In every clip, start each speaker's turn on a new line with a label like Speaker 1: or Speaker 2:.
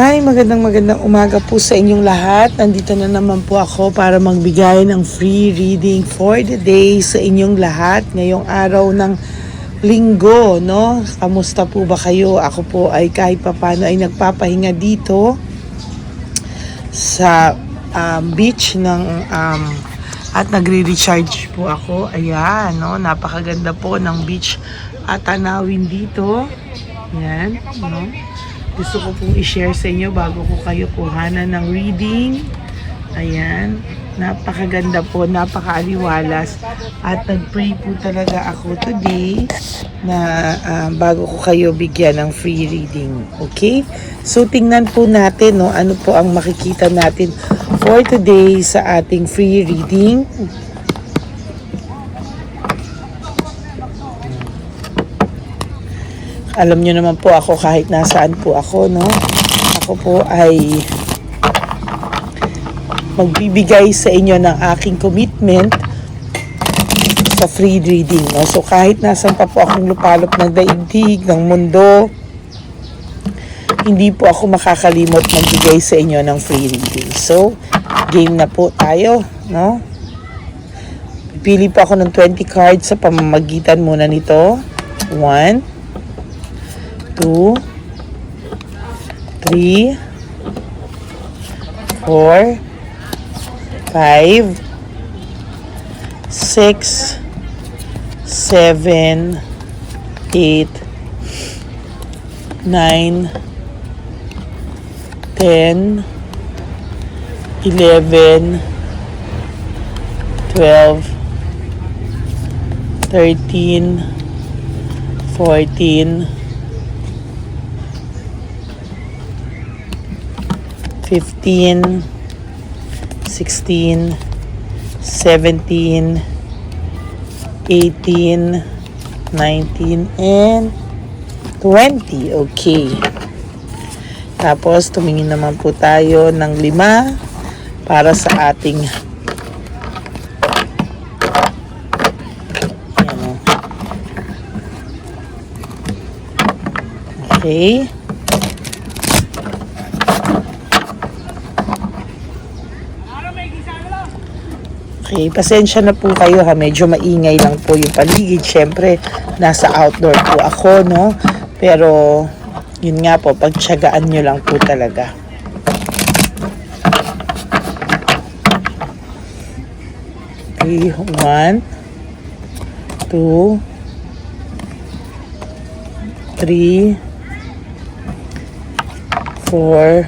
Speaker 1: Hi, magandang magandang umaga po sa inyong lahat. Nandito na naman po ako para magbigay ng free reading for the day sa inyong lahat ngayong araw ng linggo, no? Kamusta po ba kayo? Ako po ay kahit papano ay nagpapahinga dito sa um, beach ng um, at nagre-recharge po ako. Ayan, no? Napakaganda po ng beach at tanawin dito. Ayan, no? Gusto ko pong i-share sa inyo bago ko kayo kuhanan ng reading. Ayan. Napakaganda po, napakaaliwalas. At nag-pray po talaga ako today na ah, bago ko kayo bigyan ng free reading. Okay? So, tingnan po natin no, ano po ang makikita natin for today sa ating free reading. Alam nyo naman po ako kahit nasaan po ako, no? Ako po ay magbibigay sa inyo ng aking commitment sa free reading, no? So kahit nasan pa po akong lupalop ng daigdig, ng mundo, hindi po ako makakalimot magbigay sa inyo ng free reading. So, game na po tayo, no? Pipili po ako ng 20 cards sa pamamagitan muna nito. 1, two, three, four, five, six, seven, eight, nine, ten, eleven, twelve, thirteen, fourteen. 15, 16, 17, 18, 19, and 20. Okay. Tapos, tumingin naman po tayo ng lima para sa ating Ayan o. Okay. Okay, pasensya na po kayo ha. Medyo maingay lang po yung paligid. Siyempre, nasa outdoor po ako, no? Pero, yun nga po, pagtsagaan nyo lang po talaga. Okay, one, two, three, four,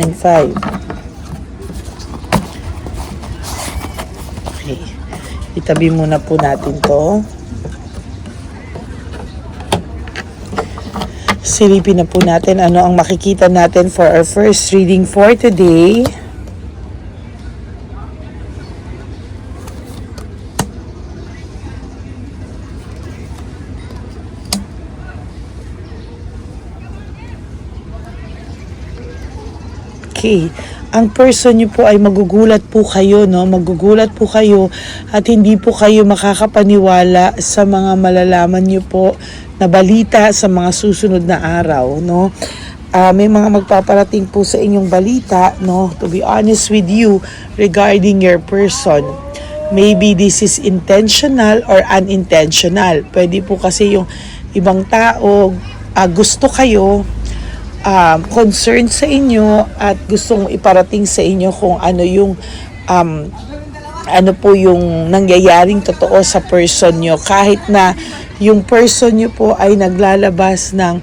Speaker 1: and five. Okay. Itabi muna po natin to. Silipin na po natin ano ang makikita natin for our first reading for today. Okay. Ang person nyo po ay magugulat po kayo, no? Magugulat po kayo at hindi po kayo makakapaniwala sa mga malalaman nyo po na balita sa mga susunod na araw, no? Ah, may mga magpaparating po sa inyong balita, no? To be honest with you regarding your person. Maybe this is intentional or unintentional. Pwede po kasi yung ibang tao ah, gusto kayo um, concerned sa inyo at gustong iparating sa inyo kung ano yung um, ano po yung nangyayaring totoo sa person nyo. Kahit na yung person nyo po ay naglalabas ng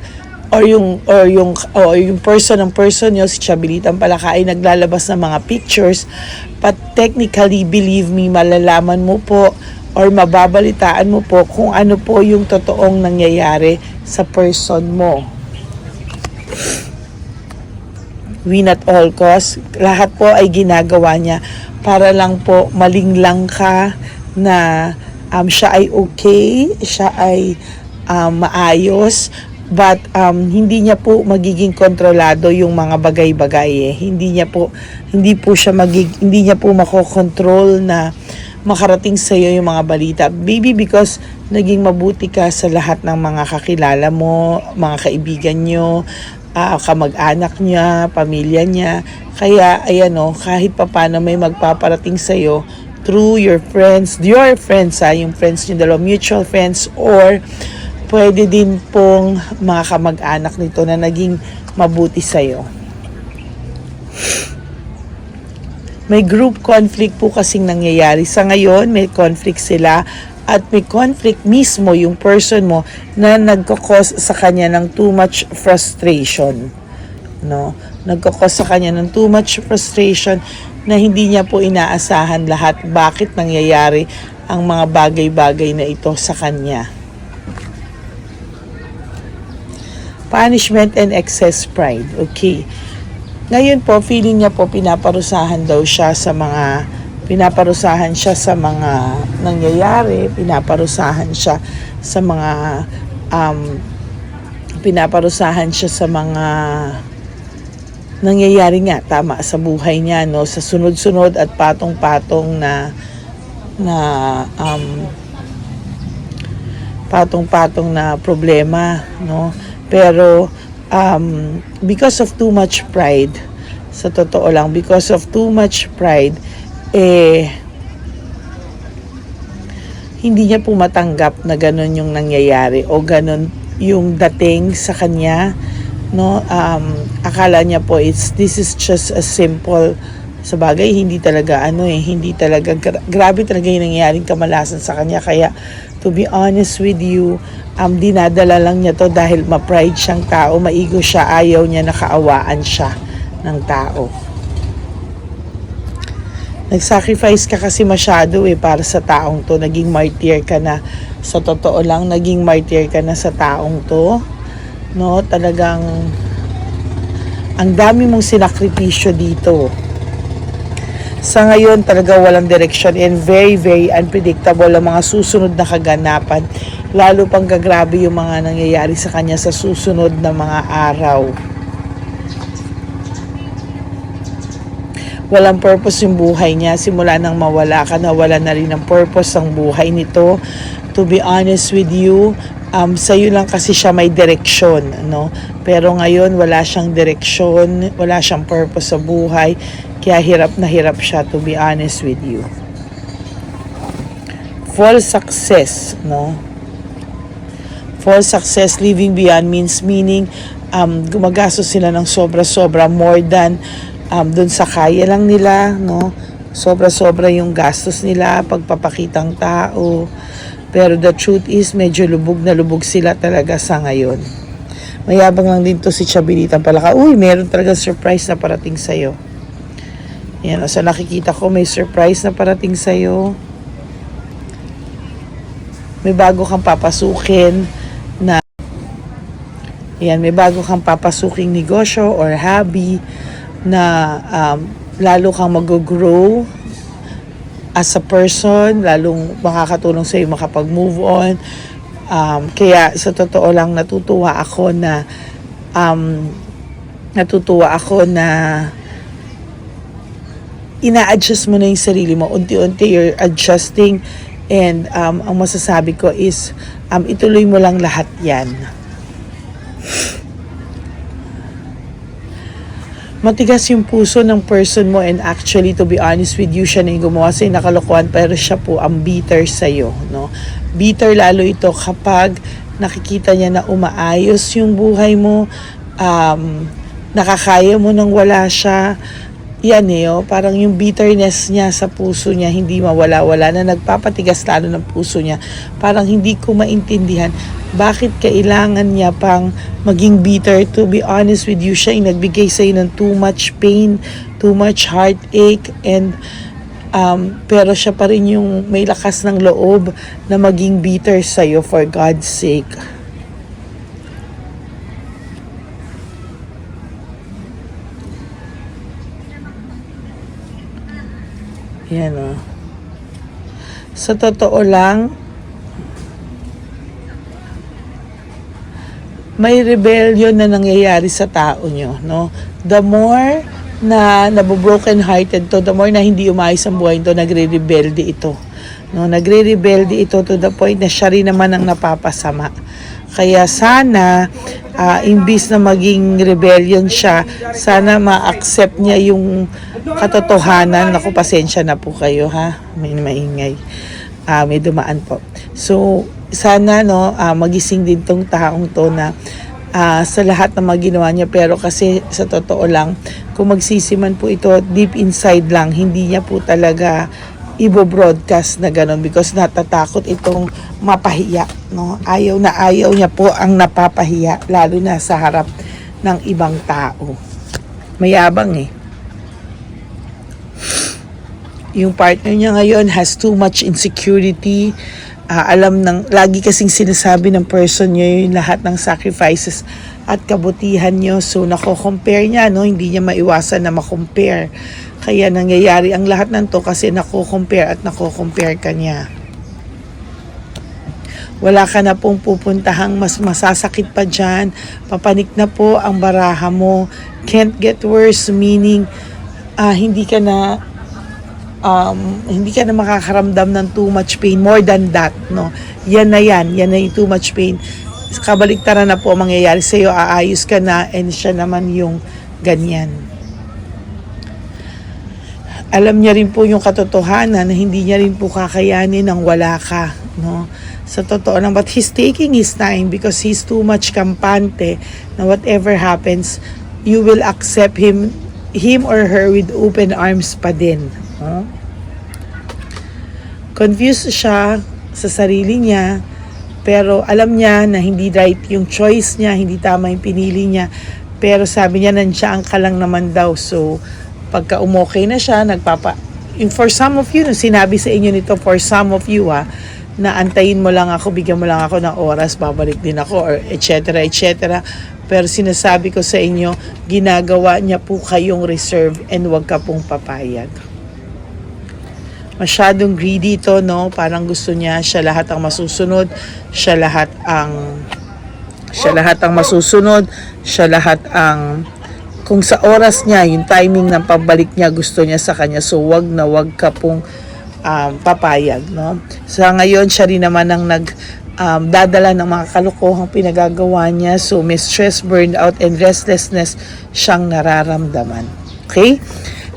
Speaker 1: or yung or yung or yung person ng person nyo si Chabilitan Palaka ay naglalabas ng mga pictures. But technically believe me malalaman mo po or mababalitaan mo po kung ano po yung totoong nangyayari sa person mo win at all cost. Lahat po ay ginagawa niya para lang po malinglang ka na um, siya ay okay, siya ay um, maayos, but um, hindi niya po magiging kontrolado yung mga bagay-bagay eh. Hindi niya po hindi po siya magig hindi niya po makokontrol na makarating sa iyo yung mga balita. Maybe because naging mabuti ka sa lahat ng mga kakilala mo, mga kaibigan nyo, ah, kamag-anak niya, pamilya niya. Kaya, ayan o, kahit papano may magpaparating sa'yo through your friends, your friends ha, yung friends nyo dalawa, mutual friends, or pwede din pong mga kamag-anak nito na naging mabuti sa'yo. May group conflict po kasing nangyayari. Sa ngayon, may conflict sila at may conflict mismo yung person mo na nagkakos sa kanya ng too much frustration. No? Nagkakos sa kanya ng too much frustration na hindi niya po inaasahan lahat bakit nangyayari ang mga bagay-bagay na ito sa kanya. Punishment and excess pride. Okay. Ngayon po, feeling niya po pinaparusahan daw siya sa mga pinaparusahan siya sa mga nangyayari, pinaparusahan siya sa mga um, pinaparusahan siya sa mga nangyayari nga tama sa buhay niya no? Sa sunod-sunod at patong-patong na na um, patong-patong na problema no? Pero um, because of too much pride sa totoo lang because of too much pride eh hindi niya po matanggap na ganun yung nangyayari o ganun yung dating sa kanya no? Um, akala niya po it's this is just a simple sa bagay hindi talaga ano eh hindi talaga gra- grabe talaga yung nangyayaring kamalasan sa kanya. Kaya to be honest with you um, dinadala lang niya to dahil ma-pride siyang tao maigo siya ayaw niya nakaawaan siya ng tao nag-sacrifice ka kasi masyado eh para sa taong to. Naging martyr ka na. Sa totoo lang naging martyr ka na sa taong to. No talagang ang dami mong sinakripisyo dito. Sa ngayon talaga walang direction and very very unpredictable ang mga susunod na kaganapan. Lalo pang gagrabe yung mga nangyayari sa kanya sa susunod na mga araw walang purpose yung buhay niya. Simula nang mawala ka na wala na rin ang purpose ang buhay nito. To be honest with you um, sa'yo lang kasi siya may direksyon no? pero ngayon wala siyang direksyon wala siyang purpose sa buhay. Kaya hirap na hirap siya to be honest with you. False success no? False success living beyond means meaning um, gumagastos sila ng sobra-sobra more than um, dun sa kaya lang nila, no? Sobra-sobra yung gastos nila, pagpapakitang tao. Pero the truth is, medyo lubog na lubog sila talaga sa ngayon. Mayabang lang din to si Chabilitan Palaka. Uy, meron talaga surprise na parating sa'yo. Yan, o, sa nakikita ko, may surprise na parating sa'yo. May bago kang papasukin na yan, may bago kang papasuking negosyo or hobby na um, lalo kang mag-grow as a person, lalong makakatulong sa iyo makapag-move on. Um, kaya sa totoo lang natutuwa ako na um, natutuwa ako na ina-adjust mo na yung sarili mo. Unti-unti you're adjusting and um, ang masasabi ko is um, ituloy mo lang lahat yan. Matigas yung puso ng person mo and actually to be honest with you siya na yung gumawa sa'yo nakalokohan pero siya po ang bitter sa'yo no? bitter lalo ito kapag nakikita niya na umaayos yung buhay mo um, nakakaya mo nang wala siya yan eh, oh, parang yung bitterness niya sa puso niya hindi mawala-wala na nagpapatigas lalo ng puso niya. Parang hindi ko maintindihan bakit kailangan niya pang maging bitter. To be honest with you, siya ay nagbigay sa'yo ng too much pain, too much heartache, and um, pero siya pa rin yung may lakas ng loob na maging bitter sa'yo for God's sake. Yan o. Sa totoo lang, may rebellion na nangyayari sa tao nyo, no? The more na nabobroken hearted to, the more na hindi umayos ang buhay nito, nagre-rebelde ito. No, nagre-rebelde ito to the point na siya rin naman ang napapasama. Kaya sana, ah, imbis na maging rebellion siya, sana ma-accept niya yung katotohanan. Naku, pasensya na po kayo ha. May maingay. Ah, may dumaan po. So, sana no, ah, magising din tong taong to na ah, sa lahat ng mga ginawa niya. Pero kasi sa totoo lang, kung magsisiman po ito, deep inside lang, hindi niya po talaga ibo-broadcast na ganun because natatakot itong mapahiya. No? Ayaw na ayaw niya po ang napapahiya, lalo na sa harap ng ibang tao. Mayabang eh. Yung partner niya ngayon has too much insecurity. Ah, alam ng, lagi kasing sinasabi ng person niya yung lahat ng sacrifices at kabutihan niyo. So, nako-compare niya, no? Hindi niya maiwasan na makompare. Kaya nangyayari ang lahat ng to kasi nako-compare at nako-compare ka niya. Wala ka na pong pupuntahang mas masasakit pa dyan. Papanik na po ang baraha mo. Can't get worse, meaning ah, hindi ka na um, hindi ka na makakaramdam ng too much pain. More than that, no? Yan na yan. Yan na yung too much pain. Kabaliktaran na po ang mangyayari sa'yo. Aayos ka na and siya naman yung ganyan. Alam niya rin po yung katotohanan na hindi niya rin po kakayanin ng wala ka, no? Sa totoo lang, but he's taking his time because he's too much kampante na whatever happens, you will accept him him or her with open arms pa din. No? Confused siya sa sarili niya, pero alam niya na hindi right yung choice niya, hindi tama yung pinili niya. Pero sabi niya, nandiyan ka lang naman daw. So, pagka umokay na siya, nagpapa... For some of you, sinabi sa inyo nito, for some of you, ha, na antayin mo lang ako, bigyan mo lang ako ng oras, babalik din ako, or etc. etc. Pero sinasabi ko sa inyo, ginagawa niya po kayong reserve and wag ka pong papayag. Masyadong greedy to, no? Parang gusto niya siya lahat ang masusunod, siya lahat ang siya lahat ang masusunod, siya lahat ang kung sa oras niya, yung timing ng pabalik niya, gusto niya sa kanya. So, wag na wag ka pong um, papayag, no? Sa ngayon, siya rin naman ang nag um, dadala ng mga kalokohang pinagagawa niya. So, may stress, burnout, and restlessness siyang nararamdaman. Okay?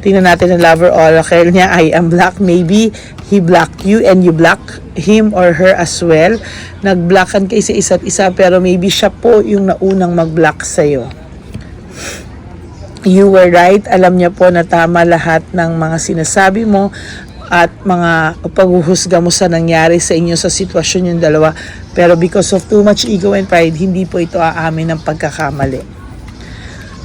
Speaker 1: Tingnan natin ang lover oracle niya. I am black. Maybe he blocked you and you block him or her as well. Nagblockan kayo sa isa't isa pero maybe siya po yung naunang mag-block sa'yo. You were right. Alam niya po na tama lahat ng mga sinasabi mo at mga paghuhusga mo sa nangyari sa inyo sa sitwasyon yung dalawa. Pero because of too much ego and pride, hindi po ito aamin ng pagkakamali.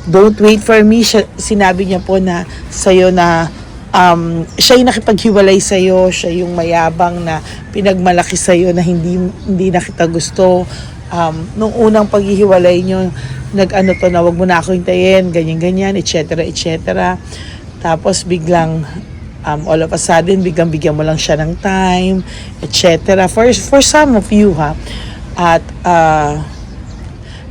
Speaker 1: Don't wait for me. Siya, sinabi niya po na sa'yo na um, siya yung nakipaghiwalay sa'yo, siya yung mayabang na pinagmalaki sa'yo na hindi, hindi na kita gusto. Um, nung unang paghihiwalay nyo, nag-ano to na wag mo na ako hintayin, ganyan-ganyan, etc. etc. Tapos biglang um, all of a sudden, biglang bigyan mo lang siya ng time, etc. For, for some of you, ha, at uh,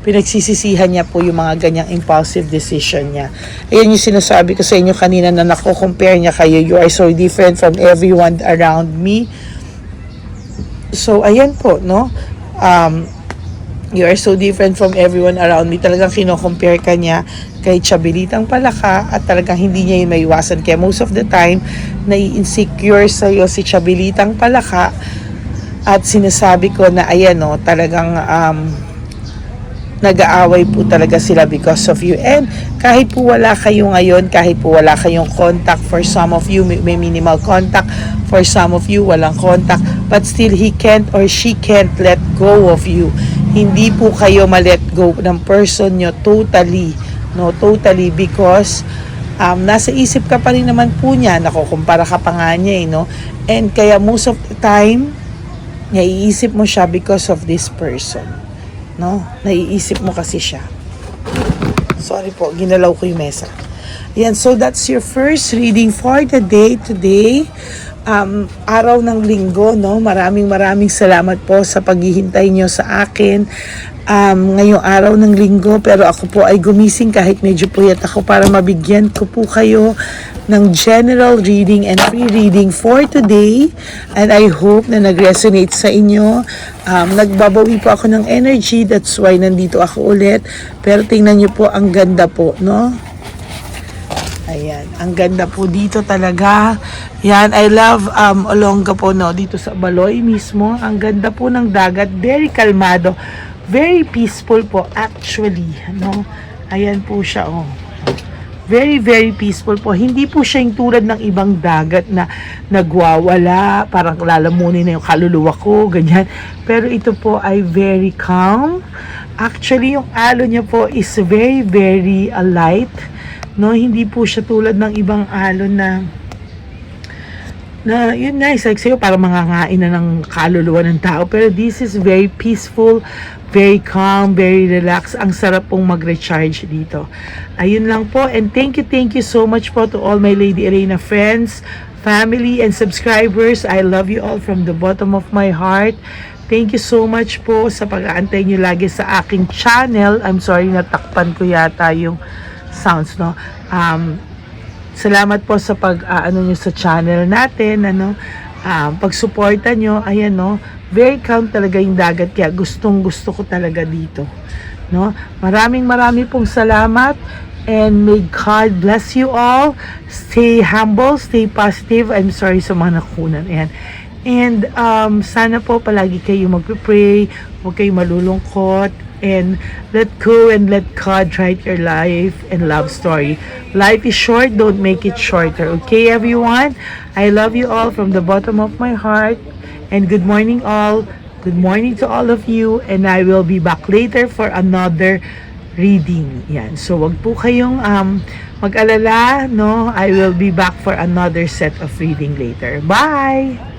Speaker 1: pinagsisisihan niya po yung mga ganyang impulsive decision niya. Ayan yung sinasabi ko sa inyo kanina na nako-compare niya kayo. You are so different from everyone around me. So, ayan po, no? Um, you are so different from everyone around me. Talagang kino-compare ka niya kay Chabilitang Palaka at talagang hindi niya yun maiwasan. Kaya most of the time, nai-insecure sa'yo si Chabilitang Palaka at sinasabi ko na ayan no, talagang um, nag-aaway po talaga sila because of you. And kahit po wala kayo ngayon, kahit po wala kayong contact, for some of you may, minimal contact, for some of you walang contact, but still he can't or she can't let go of you. Hindi po kayo ma-let go ng person nyo totally, no, totally because um, nasa isip ka pa rin naman po niya, nakukumpara ka pa nga niya, eh, no? And kaya most of the time, naiisip mo siya because of this person. No? Naiisip mo kasi siya. Sorry po, ginalaw ko yung mesa. Yan, so that's your first reading for the day today. Um, araw ng linggo, no? Maraming maraming salamat po sa paghihintay nyo sa akin. Um, ngayong araw ng linggo pero ako po ay gumising kahit medyo puyat ako para mabigyan ko po kayo ng general reading and free reading for today. And I hope na nag-resonate sa inyo. Um, nagbabawi po ako ng energy that's why nandito ako ulit. Pero tingnan nyo po ang ganda po no? Ayan, ang ganda po dito talaga. Yan, I love um, Olonga po, no, dito sa Baloy mismo. Ang ganda po ng dagat, very kalmado, very peaceful po actually, no. Ayan po siya, oh. Very, very peaceful po. Hindi po siya yung tulad ng ibang dagat na nagwawala, parang lalamunin na yung kaluluwa ko, ganyan. Pero ito po ay very calm. Actually, yung alo niya po is very, very uh, light. No, hindi po siya tulad ng ibang alon na na yun nice like sa'yo para mangangain na ng kaluluwa ng tao. Pero this is very peaceful very calm, very relaxed. Ang sarap pong mag-recharge dito. Ayun lang po. And thank you, thank you so much po to all my Lady Elena friends family and subscribers. I love you all from the bottom of my heart. Thank you so much po sa pag-aantay nyo lagi sa aking channel. I'm sorry, natakpan ko yata yung sounds, no? Um, salamat po sa pag ah, ano nyo sa channel natin, ano? Um, pagsuporta nyo, ayan, no? Very calm talaga yung dagat, kaya gustong gusto ko talaga dito. No? Maraming maraming pong salamat and may God bless you all. Stay humble, stay positive. I'm sorry sa mga nakunan. Ayan. And um, sana po palagi kayo magpe-pray, huwag kayong malulungkot, and let go and let God write your life and love story. Life is short, don't make it shorter. Okay, everyone? I love you all from the bottom of my heart. And good morning, all. Good morning to all of you. And I will be back later for another reading. Yan. So, wag po kayong um, mag-alala, no? I will be back for another set of reading later. Bye!